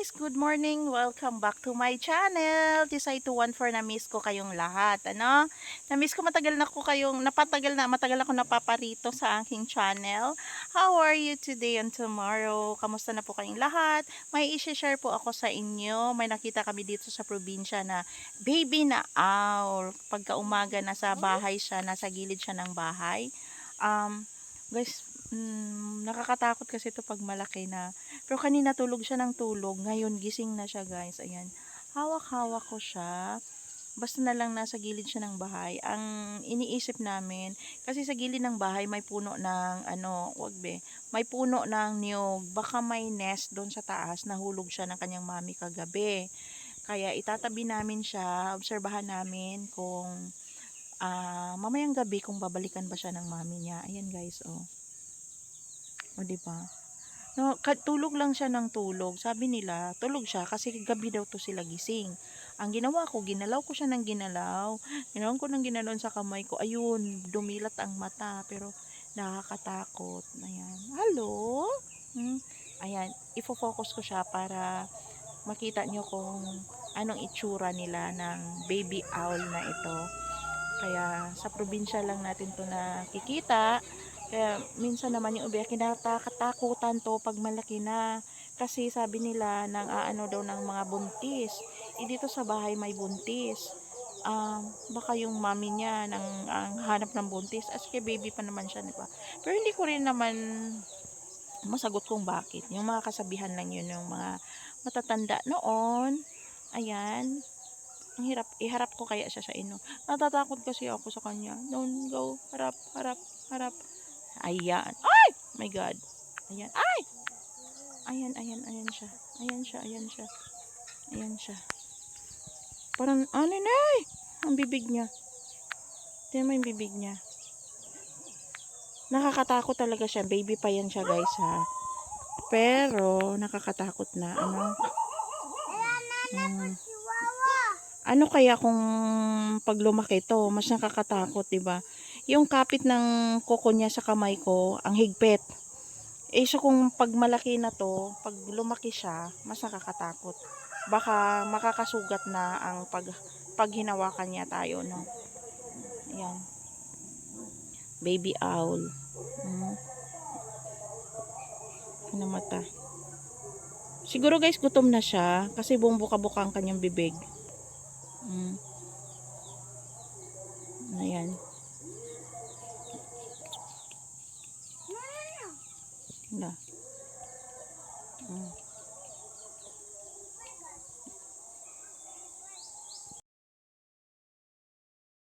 guys! Good morning! Welcome back to my channel! Tisay 214 na miss ko kayong lahat. Ano? Na-miss ko matagal na ko kayong, napatagal na, matagal ako napaparito sa aking channel. How are you today and tomorrow? Kamusta na po kayong lahat? May i-share po ako sa inyo. May nakita kami dito sa probinsya na baby na owl. Pagka umaga nasa bahay siya, nasa gilid siya ng bahay. Um, guys, mm, nakakatakot kasi ito pag malaki na. Pero kanina tulog siya ng tulog. Ngayon gising na siya guys. Ayan. Hawak-hawak ko siya. Basta na lang nasa gilid siya ng bahay. Ang iniisip namin, kasi sa gilid ng bahay may puno ng ano, wag be, may puno ng niyog. Baka may nest doon sa taas. Nahulog siya ng kanyang mami kagabi. Kaya itatabi namin siya, obserbahan namin kung ah mamayang gabi kung babalikan ba siya ng mami niya. Ayan guys, oh. O, di ba? No, tulog lang siya ng tulog. Sabi nila, tulog siya kasi gabi daw to sila gising. Ang ginawa ko, ginalaw ko siya ng ginalaw. Ginawan ko ng ginalaw sa kamay ko. Ayun, dumilat ang mata. Pero nakakatakot. Ayan. Hello? Hmm? Ayan, ifo-focus ko siya para makita nyo kung anong itsura nila ng baby owl na ito. Kaya sa probinsya lang natin to nakikita. Kaya minsan naman yung ubi, kinatatakutan to pag malaki na. Kasi sabi nila nang aano daw ng mga buntis. Eh dito sa bahay may buntis. Um, baka yung mami niya nang ang hanap ng buntis. As kay baby pa naman siya, di ba? Pero hindi ko rin naman masagot kung bakit. Yung mga kasabihan lang yun, yung mga matatanda noon. Ayan. Ang hirap, iharap ko kaya siya sa ino. Natatakot kasi ako sa kanya. Don't go. Harap, harap, harap. Ayan. Ay! My God. Ayan. Ay! Ayan, ayan, ayan siya. Ayan siya, ayan siya. Ayan siya. Parang, ano na eh. Ang bibig niya. Tingnan mo yung bibig niya. Nakakatakot talaga siya. Baby pa yan siya, guys, ha. Pero, nakakatakot na. Ano? Hmm. Ano kaya kung pag lumaki to, mas nakakatakot, 'di ba? Yung kapit ng kuko niya sa kamay ko, ang higpit. Eh so kung pag malaki na to, pag lumaki siya, mas nakakatakot. Baka makakasugat na ang pag pag hinawakan niya tayo, no. Ayan. Baby owl. Hmm. Ano mata? Siguro guys, gutom na siya kasi buong buka-buka ang kanyang bibig. Mm. 嗯嗯。